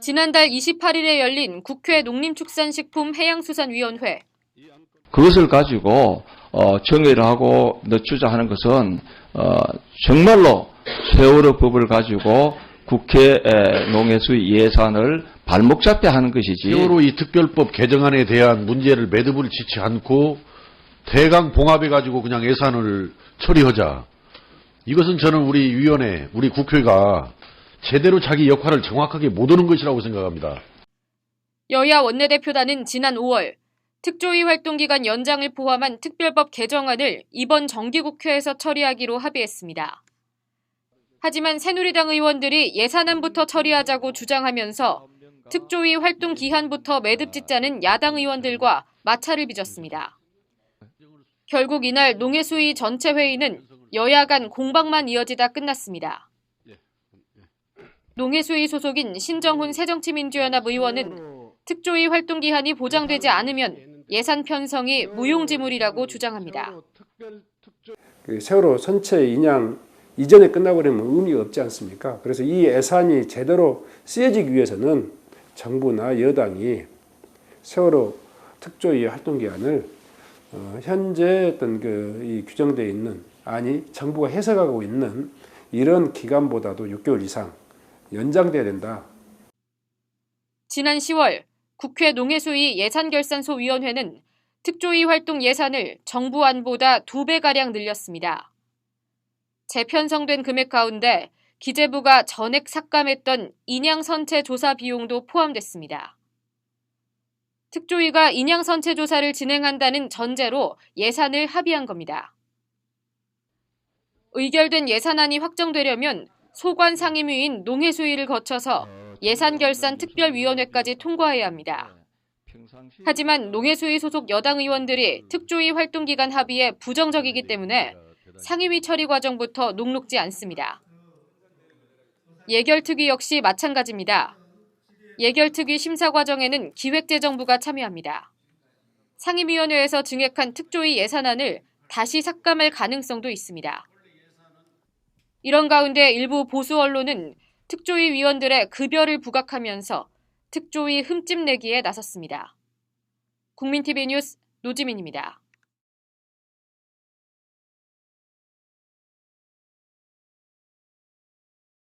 지난달 28일에 열린 국회 농림축산식품해양수산위원회. 그것을 가지고 어, 정의를 하고 늦추자 하는 것은 어, 정말로 세월호 법을 가지고 국회 에, 농해수의 예산을 발목 잡게 하는 것이지. 세월호 이 특별법 개정안에 대한 문제를 매듭을 짓지 않고 대강 봉합해 가지고 그냥 예산을 처리하자. 이것은 저는 우리 위원회, 우리 국회가 제대로 자기 역할을 정확하게 못 하는 것이라고 생각합니다. 여야 원내대표단은 지난 5월 특조위 활동 기간 연장을 포함한 특별법 개정안을 이번 정기국회에서 처리하기로 합의했습니다. 하지만 새누리당 의원들이 예산안부터 처리하자고 주장하면서 특조위 활동 기한부터 매듭 짓자는 야당 의원들과 마찰을 빚었습니다. 결국 이날 농해수위 전체 회의는 여야 간 공방만 이어지다 끝났습니다. 농해수위 소속인 신정훈 새정치민주연합 의원은 특조위 활동 기한이 보장되지 않으면 예산 편성이 무용지물이라고 주장합니다. 그 세월호 선체 인양 이전에 끝나버리면 의미가 없지 않습니까? 그래서 이 예산이 제대로 쓰여지기 위해서는 정부나 여당이 세월호 특조위 활동 기한을 어, 현재 어떤 그이 규정되어 있는 아니 정부가 해석하고 있는 이런 기간보다도 6개월 이상 연장돼야 된다. 지난 10월 국회 농해수위 예산결산소위원회는 특조위 활동 예산을 정부안보다 2배가량 늘렸습니다. 재편성된 금액 가운데 기재부가 전액 삭감했던 인양선체 조사 비용도 포함됐습니다. 특조위가 인양선체 조사를 진행한다는 전제로 예산을 합의한 겁니다. 의결된 예산안이 확정되려면 소관 상임위인 농해수위를 거쳐서 예산결산 특별위원회까지 통과해야 합니다. 하지만 농해수위 소속 여당 의원들이 특조위 활동 기간 합의에 부정적이기 때문에 상임위 처리 과정부터 녹록지 않습니다. 예결특위 역시 마찬가지입니다. 예결특위 심사 과정에는 기획재정부가 참여합니다. 상임위원회에서 증액한 특조위 예산안을 다시 삭감할 가능성도 있습니다. 이런 가운데 일부 보수 언론은 특조위 위원들의 급여를 부각하면서 특조위 흠집 내기에 나섰습니다. 국민TV 뉴스 노지민입니다.